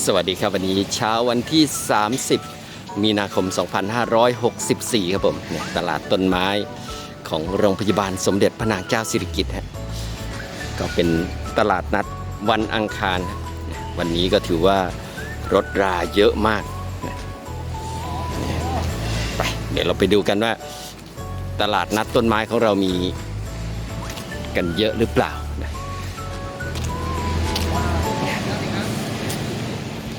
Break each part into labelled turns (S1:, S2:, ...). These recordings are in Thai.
S1: สวัสดีครับวันนี้เช้าวันที่ 30 มีนาคม 2564 ครับผมเนี่ยตลาดต้นไม้ของโรงพยาบาลสมเด็จพระนางเจ้าสิริกิติ์ฮะก็เป็นตลาดนัดวันอังคาร วันนี้ก็ถือว่ารถราเยอะมากไปเดี๋ยวเราไปดูกันว่า ตลาดนัดต้นไม้ของเรามีกันเยอะหรือเปล่า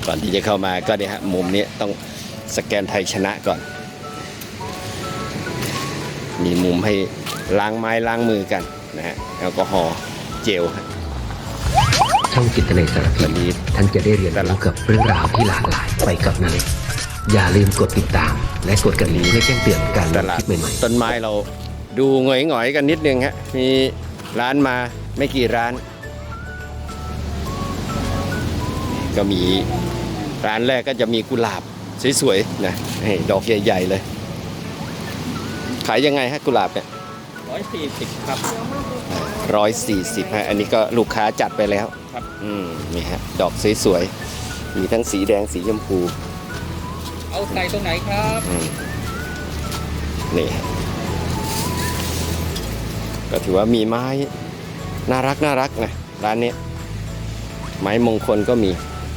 S1: ก่อนที่จะเข้ามาก็เนี่ยฮะมุมนี้ต้องสแกนไทยชนะก่อน มีมุมให้ล้างไม้ล้างมือกันนะฮะแอลกอฮอล์เจลฮะ
S2: ช่องจิตนาสารพี
S1: วันนี้
S2: ท่านจะได้เรียนรู้กับเรื่องราวที่หลากหลายไปกับนาเล็กอย่าลืมกดติดตาม และกดกระดิ่งเพื่อแจ้งเตือนการ
S1: ต
S2: ลง
S1: ลา
S2: ค
S1: ด
S2: ลิปใหม่ๆ
S1: ต้นไม้เราดูหงอยหงอยๆกันนิดนึงฮะมีร้านมาไม่กี่ร้าน ก็มีร้านแรกก็จะมีกุหลาบสวยๆนะนี่ดอกใหญ่ๆเลย ขายยังไงฮะกุหลาบเนี่ย
S3: ร้อยสี่สิบครับ
S1: ร้อยสี่สิบฮะอันนี้ก็ลูกค้าจัดไปแล้ว
S3: ครับ
S1: อืมนี่ฮะดอกสวยๆมีทั้งสีแดงสีชมพู
S3: เอาใส่ตรงไหนครับ
S1: อืมนี่ฮะก็ถือว่ามีไม้น่ารักน่ารักนะร้านนี้ไม้มงคลก็มี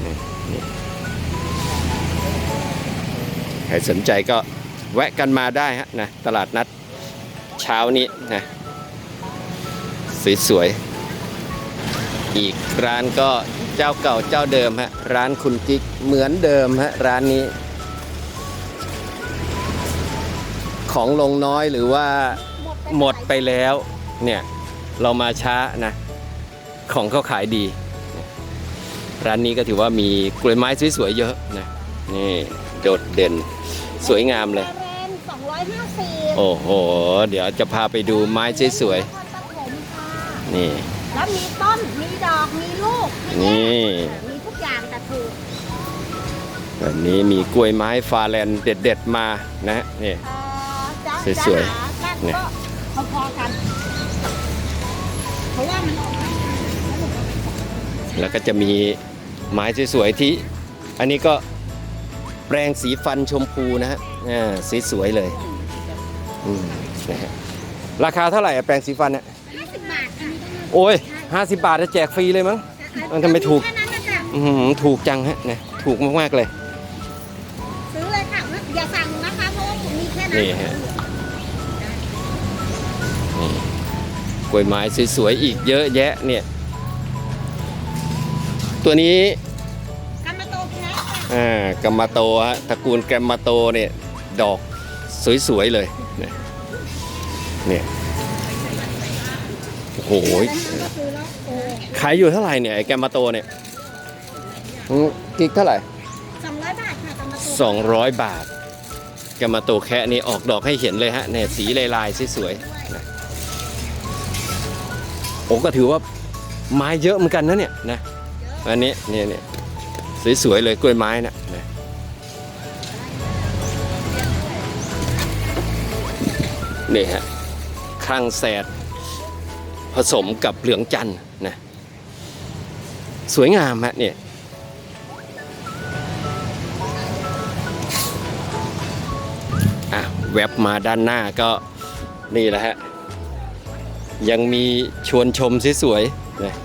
S1: นี่ใครสนใจก็แวะกันมาได้ฮะนะตลาดนัดเช้านี้นะสวยๆ อีกร้านก็เจ้าเก่าเจ้าเดิมฮะร้านคุณกิ๊กเหมือนเดิมฮะร้านนี้ ของลงน้อยหรือว่าหมดไปแล้วเนี่ยเรามาช้านะ ของเขาขายดี ร้านนี้ก็ถือว่ามีกล้วยไม้สวยๆเยอะนะนี่โดดเด่นสวยงามเลย
S4: แรงสองร้อยห้าสิบ
S1: โอ้โห เดี๋ยวจะพาไปดูไม้สวย
S4: นครปฐมค่ะ
S1: ๆนี่
S4: แล้วมีต้น มีดอก มีลูกมี
S1: นี่
S4: มีทุกอย่างแต่ถูก
S1: วันนี้มีกล้วยไม้ฟาแลนด์เด็ดๆมานะนี่
S4: เอ่อจะ
S1: สวยๆ
S4: จะหากัน
S1: เนี่ย
S4: ก็พอๆกัน เพราะว่ามันออกมา
S1: แล้วก็จะมี ไม้สวยๆที่ อันนี้ก็แปรงสีฟันชมพูนะฮะอ่าสีสวยเลยอืมนะฮะราคาเท่าไหร่อะแปรงสีฟันเนี่ย
S4: ห้าสิบบาทค่ะ
S1: โอ้ย 50 บาทจะแจกฟรีเลยมั้ง มันทำไมถูก
S4: แค่นั้นนะจ๊ะ
S1: อื้อหือถูกจังฮะเนี่ยถูกมากๆเลย
S4: ซื้อเลยค่ะอย่าสั่งนะคะเพราะว่าผมมีแค่นั้น
S1: นี่ฮะนี่กล้วยไม้สวยๆอีกเยอะแยะเนี่ย ตัวนี้
S4: กามาโตแพ้ค่ะ
S1: อ่ากัมมาโตฮะตระกูลแกรมมาโตเนี่ยดอกสวยๆเลยเนี่ยเนี่ยโอ้โห
S4: แล้วนี่ก็ซื้อแล้วโอ้
S1: ขายอยู่เท่าไหร่เนี่ยไอ้แกรมมาโตเนี่ยอืมกิกเท่าไหร่
S4: สองร้อยบาทค่ะกามาโต
S1: สองร้อยบาทแกรมมาโตแค่นี้ออกดอกให้เห็นเลยฮะเนี่ยสีลายๆสวยๆนะโอ้ก็ถือว่าไม้เยอะเหมือนกันนะเนี่ยนะ อันนี้นี่นี่สวยๆเลยกล้วยไม้นะนะนี่ฮะข้างแสดผสมกับเหลืองจันนะสวยงามฮะเนี่ยอะแวบมาด้านหน้าก็นี่แหละฮะ ยังมีชวนชมสวยๆนะ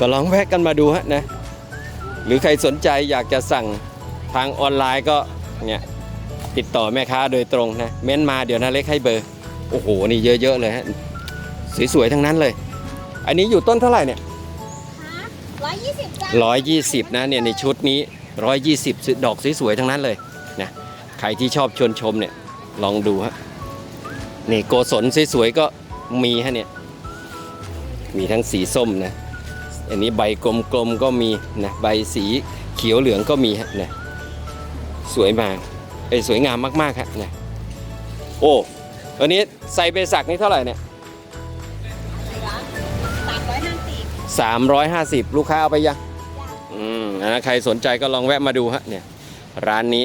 S1: ก็ลองแวะกันมาดูฮะนะ หรือใครสนใจอยากจะสั่งทางออนไลน์ก็เนี่ยติดต่อแม่ค้าโดยตรงนะเม้นมาเดี๋ยวนาเล็กให้เบอร์โอ้โหนี่เยอะๆเลยฮะสวยๆทั้งนั้นเลย อันนี้อยู่ต้นเท่าไหร่เนี่ย
S4: ร้อยยี่สิบจ้า
S1: ร้อยยี่สิบนะเนี่ยในชุดนี้ร้อยยี่สิบดอกสวยๆทั้งนั้นเลยนะใครที่ชอบชวนชมเนี่ยลองดูฮะนี่โกศลสวยๆก็มีฮะเนี่ยมีทั้งสีส้มนะ อันนี้ใบกลมๆก็มีนะใบสีเขียวเหลืองก็มีฮะนะสวยมากเอ้ยสวยงามมากๆฮะนะโอ้อันนี้ใส่เบสักนี่เท่าไหร่เนี่ย
S4: สามร้อยห้าสิบ
S1: 350ลูกค้าเอาไปยังอืมอันนะใครสนใจก็ลองแวะมาดูฮะเนี่ยร้านนี้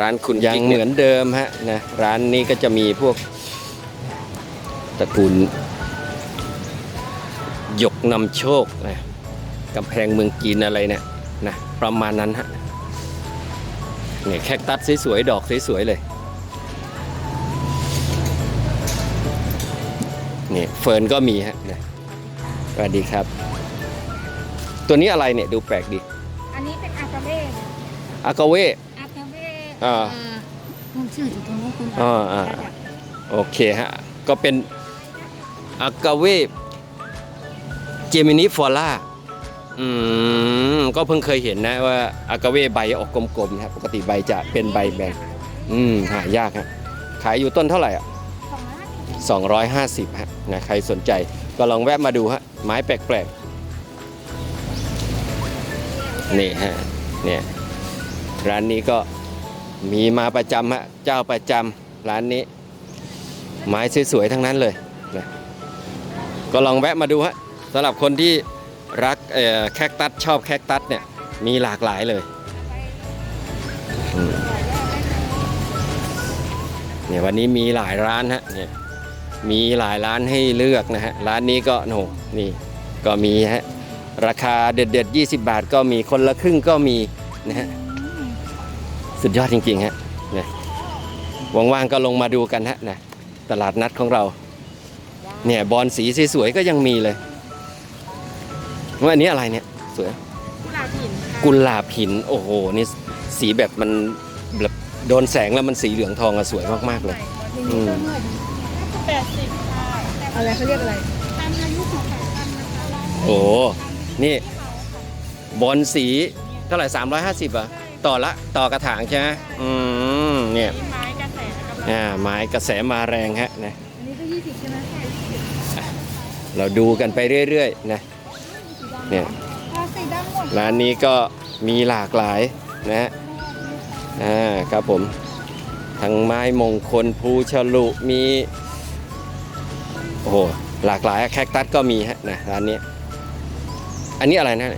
S1: ร้านคุณยังเหมือนเดิมฮะนะร้านนี้ก็จะมีพวกตระกูลหยก นำโชคนะกำแพงเมืองจีนอะไรเนี่ยนะประมาณนั้นฮะเนี่ยแคคตัสสวยๆดอกสวยๆเลยนี่เฟิร์นก็มีฮะเนี่ยสวัสดีครับ ตัวนี้อะไรเนี่ยดูแปลกดี
S4: อันนี้เป็นอากาเบ้
S1: อากาเว
S4: อากาเบ้
S1: อ่า
S4: คุณชื่ออยู่ตรงนู้นคุณ
S1: อ่าอ่าโอเคฮะก็เป็นอากาเว เจมินิฟอล่าอืมก็เพิ่งเคยเห็นนะว่าอากาเวใบออกกลมๆนะครับปกติใบจะเป็นใบแบนอืมหายากฮะขายอยู่ต้นเท่าไหร่อะ
S4: สองร้อยห้าสิบ
S1: 250ฮะนะใครสนใจก็ลองแวะมาดูฮะไม้แปลกๆนี่ฮะเนี่ยร้านนี้ก็มีมาประจำฮะเจ้าประจำร้านนี้ ไม้สวยๆทั้งนั้นเลยนะก็ลองแวะมาดูฮะ สำหรับคนที่รักแคคตัสชอบแคคตัสเนี่ยมีหลากหลายเลยเนี่ยวันนี้มีหลายร้านฮะเนี่ยมีหลายร้านให้เลือกนะฮะร้านนี้ก็โนนี่ก็มีฮะราคาเด็ดๆ20 บาทก็มีคนละครึ่งก็มีนะฮะสุดยอดจริงๆฮะนะว่างๆก็ลงมาดูกันฮะนะตลาดนัดของเรา เนี่ยบอลสีสวยๆก็ยังมีเลย ว่าอันนี้อะไรเนี่ยสวย
S4: กุหลาบหินค่ะ
S1: กุหลาบหินโอ้โหนี่สีแบบมันแบบโดนแสงแล้วมันสีเหลืองทองอะสวยมากๆเลยอืม
S4: แปดสิบค่ะอะไรเขาเรียกอะไรตามอายุของสายพันธุ์นะคะ
S1: โอ้โหนี่บอลสีเท่าไหร่350อะต่อละต่อกระถางใช่ไหมอืมเนี่ย
S4: ไม้กระแสกำลัง
S1: อ่าไม้กระแสมาแรงฮะนะ
S4: อันนี้ก็ยี่สิบใช่ไหมค่ะ
S1: เราดูกันไปเรื่อยๆนะ เนี่ย
S4: พอสีดำหมด
S1: ร้านนี้ก็มีหลากหลายนะฮะอ่าครับผมทั้งไม้มงคลภูฉลุมีโอ้โหหลากหลายแคคตัสก็มีฮะนะร้านนี้อันนี้อะไรนะ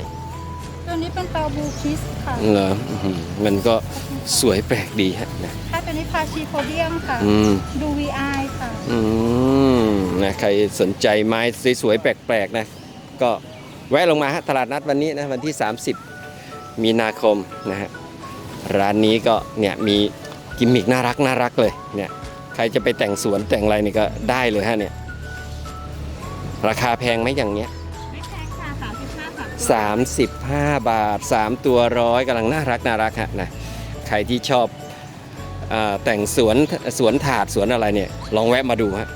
S4: ตัวนี้เป็นเตาบูคิสค่ะ
S1: เหรออื้อหือมันก็สวยแปลกดีฮะนะ
S4: ถ้าตัวนี้พาชีโพเดียมค่ะ
S1: อืม
S4: ดู VI ค่ะ
S1: อืมนะใครสนใจไม้สวยๆแปลกๆนะก็ แวะลงมาฮะตลาดนัดวันนี้นะวันที่ 30 มีนาคมนะฮะร้านนี้ก็เนี่ยมีกิมมิกน่ารักน่ารักเลยเนี่ยใครจะไปแต่งสวนแต่งอะไรนี่ก็ได้เลยฮะเนี่ยราคาแพงไหมอย่างเนี้ย
S4: ไม่แพงค่ะสามสิบห้าสาม
S1: 35บาท 3 ตัวร้อยกำลังน่ารักน่ารักฮะนะใครที่ชอบอแต่งสวนสวนถาดสวนอะไรเนี่ยลองแวะมาดูฮะ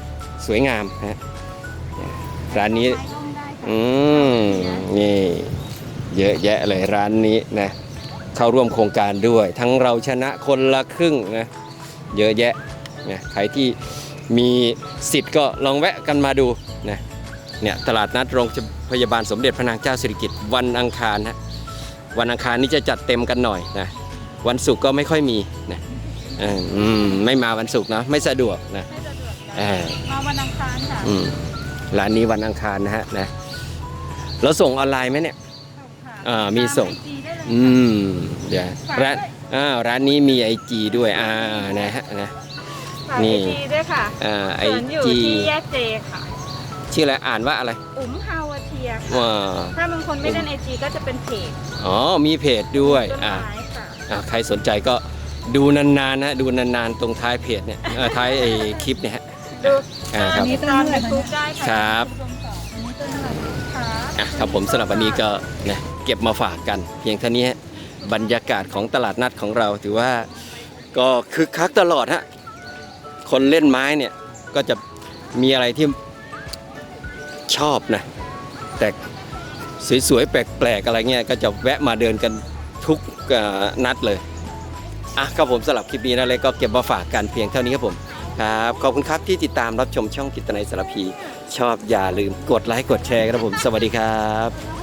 S1: สวยงามฮะร้านนี้ อืมนี่เยอะแยะเลยร้านนี้นะเข้าร่วมโครงการด้วย ทั้งเราชนะคนละครึ่งนะเยอะแยะนะใครที่มีสิทธิ์ก็ลองแวะกันมาดูนะเนี่ยตลาดนัดโรงพยาบาลสมเด็จพระนางเจ้าสิริกิติ์วันอังคารฮะวันอังคารนี้จะจัดเต็มกันหน่อยนะวันศุกร์ก็ไม่ค่อยมีนะเอออืมไม่มาวันศุกร์นะไม่สะดวกนะ
S4: ไม่สะดวก
S1: เออ
S4: มาวันอังคารค่ะ
S1: อืมร้านนี้วันอังคารนะฮะนะ แล้วส่งออนไลน์ไหมเนี่ยอ่ามีส่ง
S4: ตา IG ได้เลย
S1: อืมเดี๋ยว
S4: ฝาก
S1: ร้าน
S4: ด้วย
S1: อ่าร้านนี้มีไอจีด้วยอ่านะฮะนะ
S4: ฝาก
S1: นี่
S4: ไอจีด้วยค่ะ
S1: อ่าไอ
S4: สวนอยู่
S1: จี
S4: ที่แยกเจค่ะ
S1: ชื่ออะไรอ่านว่าอะไร
S4: อุ๋มฮาวาเทียค่ะ
S1: ว้า
S4: ถ้าบางคนไม่เล่นไอจีก็จะเป็นเพจ
S1: อ๋อมีเพจด้วย
S4: ต้น
S1: อ่า
S4: ไม้ค่ะ
S1: อ่าใครสนใจก็ดูนานๆนะดูนานๆตรงท้ายเพจเนี่ยเอ่อท้ายไอคลิปเนี่ยฮะ
S4: ดู
S1: อ่าครับ
S4: มีตามยูทูบได้ค่ะ
S1: ครับ
S4: อะค
S1: รับผมสำหรับวันนี้ก็นะเก็บมาฝากกัน เพียงเท่านี้บรรยากาศของตลาดนัดของเราถือว่าก็คึกคักตลอดฮะคนเล่นไม้เนี่ยก็จะมีอะไรที่ชอบนะแต่สวยๆแปลกๆอะไรเงี้ยก็จะแวะมาเดินกันทุกนัดเลยอะครับผมสำหรับคลิปนี้นะเลยก็เก็บมาฝากกันเพียงเท่านี้ครับผม ครับ ขอบคุณครับที่ติดตามรับชมช่องกิตนายสารพี ชอบอย่าลืมกดไลค์กดแชร์ครับผม สวัสดีครับ